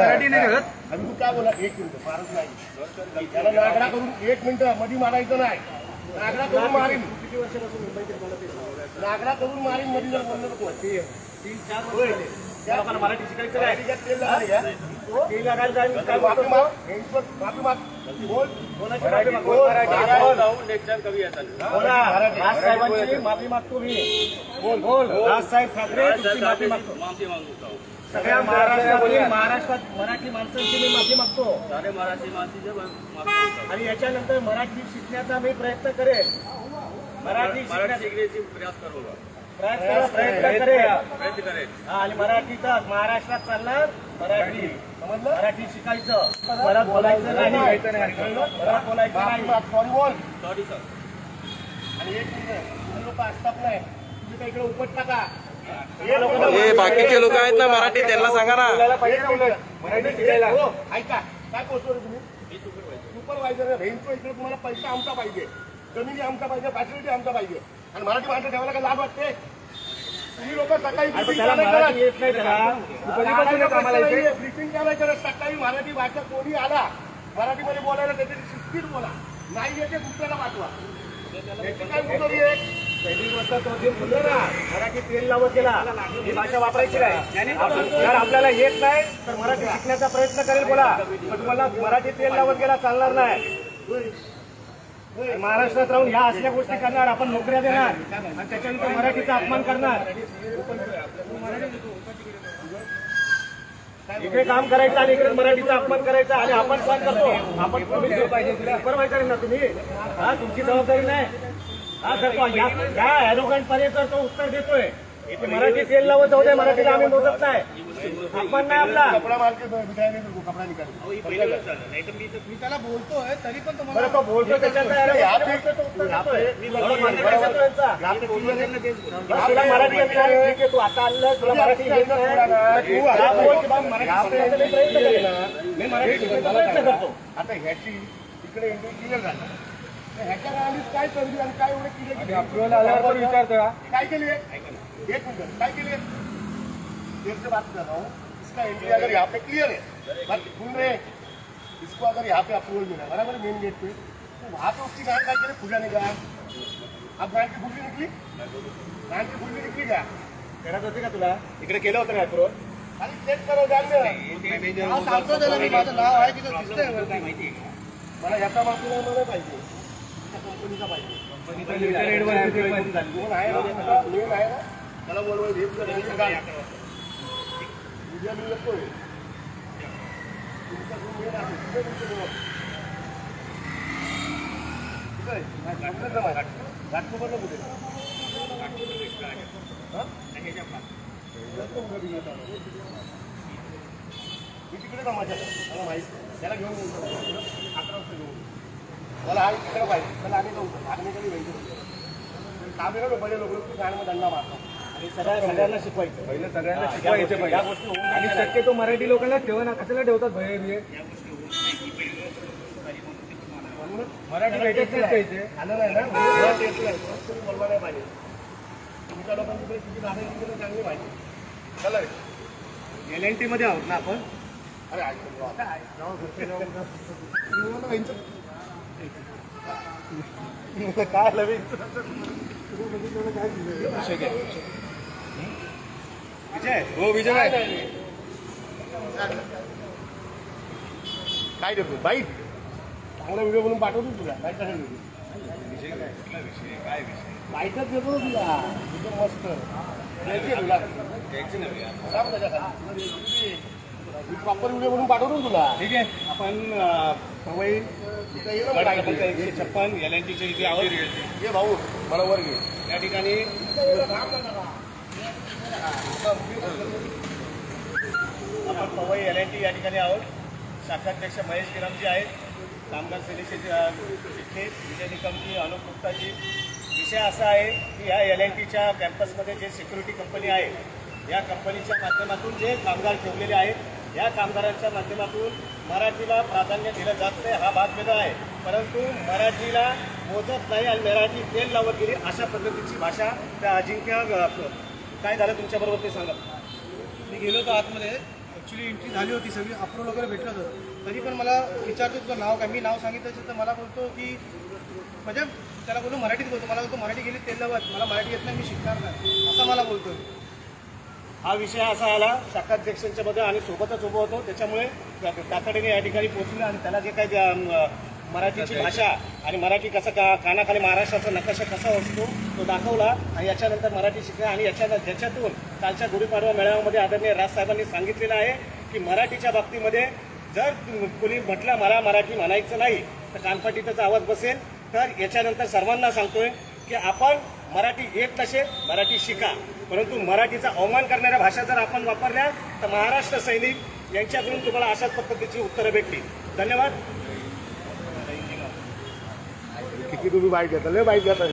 काय बोला एक मिनिट फारच करून एक मिनिट मधी मारायचं नाही नागडा करून मारीन. किती वर्षापासून मुंबईत नागडा करून मारीन मधी जर म्हणलं तीन चार वर्ष. त्या लोकांना मराठी शिकायचं नाही. त्याच्यात तेल लागायला घ्या. ते लागायला जाईल, काय माफी बोलतो? माग. यांच्यावर माफी माग. बोल. कोणाची मराठी माफी बोल. मागतो? मराठी बोल. बोल. बोला. मराठी. राजसाहेबांची माफी मागतो मी. बोल. बोल. राजसाहेब ठाकरे तुमची माफी मागतो. सगळ्या महाराष्ट्रामध्ये महाराष्ट्रात मराठी माणसांची मी माफी मागतो. आणि याच्यानंतर मराठी शिकण्याचा मी प्रयत्न करेल मराठी शिकण्याचा प्रयत्न प्रयत्न करेल हा, आणि मराठीचा महाराष्ट्रात चालणार मराठी समजलं मराठी शिकायचं परत बोलायचं नाही परत बोलायचं नाही सॉरी बोल सॉरी सर आणि एक मिनिट लोक असतात नाही तुम्ही काही इकडे उपट टाका हे बाकीचे लोक आहेत ना मराठी त्यांना सांगा ना. मराठी शिकायला ऐका काय पोहोचतो रे तुम्ही सुपरवायझर रेंजचा इकडे तुम्हाला पैसा आमचा पाहिजे. जमिनी आमचा पाहिजे फॅसिलिटी आमचा पाहिजे. आणि मराठी माणसं ठेवायला काय लाभ वाटते? तुम्ही लोक सकाळी? ब्रिफिंग सकाळी मराठी भाषा कोणी आला मराठीमध्ये बोलायला त्याची शिस्तीत बोला. नाही येते दुसऱ्याला पाठवा. याची काय मुदत आहे? पहिली गोष्ट तो जे बोललो ना मराठी तेल लावत गेला ही भाषा वापरायची नाही. जर आपल्याला येत नाही तर मराठी शिकण्याचा प्रयत्न करेल बोला. पण तुम्हाला मराठी तेल लावत गेला चालणार नाही. महाराष्ट्रात राहून ह्या असल्या गोष्टी करणार आपण नोकऱ्या देणार आणि त्याच्यानंतर मराठीचा अपमान करणार. इकडे काम करायचं आणि इकडे मराठीचा अपमान करायचा आणि आपण काय करतो. आपण सुपरवायझर ना तुम्ही? हा तुमची जबाबदारी नाही. हा सर ह्या या या ॲरोगंट पर्यंत तो उत्तर देतोय. मराठी तेल लावत जाऊ दे मराठीला आम्ही मोजत नाही अपमान नाही आपला कपडा मार्केट विकायला नाही कपडा निकाल मी त्याला बोलतोय तरी पण बरं तो बोलतो त्याच्यात काय आहे? यहाँ पे- बोलतोय तो उत्तर यहाँ देतोय. पे- बरोबर मान्य करायचं तो यांचा. यहाँ पे clear. बरं, तुला मराठी येत नाही ठीक आहे तू आता आलं तुला मराठी येत नाही तू आता बोल की बा मराठी शिकण्याचा मी प्रयत्न करेन मी मराठी शिकण्याचा प्रयत्न करतो आता ह्याची इकडे एंट्री क्लिअर झाली तर ह्याच्या आधीच काय संधी आणि काय एवढे क्लिअर केली अप्रुव्हल आल्यावर विचारतो काय केली एक मिनिट काय केली देर से बात कर रहा हूँ इसका एंट्री अगर यहाँ पे क्लियर है बात सुन रहे हैं? इसको अगर यहाँ पे अप्रूवल मिला बराबर मेन गेट पे? तो वहाँ पे उसकी गांड काय पूजा नहीं गया अब गांड की फुलकी निकली? गांड की फुलकी निकली क्या? करत होते का तुला। इकडे केलं होतं ना अप्रुव्हल खाली चेक करो सांगतो त्याला मी माझं नाव आहे तिथं दिसतंय वरती. मला याचा मागून मला पाहिजे. कंपनीचा पाहिजे. कोण आहे? ना मेल आहे? ना मला बोलवा हेच तुझं काय उद्या मी येतोय. तुमचा जो मेल आहे तुमचं नाव. घाटकोपरला कुठे? मी तिकडे माझ्या मला त्याला घेऊन येऊ अकरा वाजता घेऊन मला आज तिकडे पाहिजे. मला आम्ही जाऊ. आम्ही कधी पाहिजे काम आहे ना लोक तू दंडा मारतात. सगळ्यांना शिकवायचं. पहिलं सगळ्यांना शिकवायचे या पाहिजे आणि. शक्यतो मराठी लोकांना ठेवा ना कशाला ठेवतात भय बिये मराठी भेटत नाही पाहिजे बोलवा नाही पाहिजे. तुमच्या लोकांकडे किती चांगली पाहिजे. चला एल एन टी मध्ये आहोत ना आपण? अरे. तुम्हाला व्हायचं. काय? विजय? हो विजय काय. काय देतो बाईट चांगला व्हिडिओ बनवून पाठवतो तुला काय कसं बाईटच देतो ना तुला एकदम मस्त. द्यायची आहे तुला. सांग त्याच्याखाली. मी प्रॉपर व्हिडिओ बनवून पाठवतो तुला. ठीक आहे. आपण पवई एकशे छप्पन एल एन टीच्या इथे ये भाऊ वर घे. या ठिकाणी. आपण पवई एल आय टी या ठिकाणी आहोत. शाखाध्यक्ष महेश किरमजी आहेत. कामगार सेनेचे अ, चिटणीस विजय निकमजी अनुप गुप्ताजी. विषय असा आहे की या एल आय टीच्या कॅम्पसमध्ये जे सिक्युरिटी कंपनी आहे या कंपनीच्या माध्यमातून जे कामगार ठेवलेले आहेत या कामगारांच्या माध्यमातून मराठीला प्राधान्य दिलं जात नाही हा भाग वेगळा आहे. परंतु मराठीला मोजत नाही आणि मराठी तेल लावत गेली अशा पद्धतीची भाषा त्या अजिंक्य काय झालं तुमच्याबरोबर ते सांगा. मी गेलो होतो आतमध्ये. ॲक्च्युली एंट्री झाली होती सगळी अप्रूव्हल वगैरे भेटलं होतं. तरी पण मला विचारतो तुझं नाव काय? मी नाव सांगितलं तर मला बोलतो की म्हणजे त्याला बोलतो मराठीत बोलतो. मला बोलतो मराठी गेली तेल लावत मला मराठी येत नाही मी शिकणार नाही. असं मला बोलतोय हा विषय असा आला शाखाध्यक्षांच्या मध्ये आणि सोबतच उभं होतो. त्याच्यामुळे तातडीने या ठिकाणी पोहोचले आणि त्याला जे काही मराठीची भाषा आणि मराठी कसं का कानाखाली महाराष्ट्राचा नकाशा कसा असतो तो दाखवला. आणि याच्यानंतर मराठी शिकला. आणि याच्या ज्याच्यातून कालच्या गुढीपाडवा मेळाव्यामध्ये आदरणीय राजसाहेबांनी सांगितलेलं आहे की मराठीच्या बाबतीमध्ये जर कोणी म्हटलं मला मराठी म्हणायचं नाही तर कानपाटीचा आवाज बसेल. तर याच्यानंतर सर्वांना सांगतोय की आपण मराठी येत नसेल मराठी शिका. परंतु मराठीचा अवमान करणाऱ्या भाषा जर आपण वापरल्या तर महाराष्ट्र सैनिक यांच्याकडून तुम्हाला अशाच पद्धतीची उत्तरं भेटतील धन्यवाद. किती तुम्ही बाईट घेता लय बाईट घेता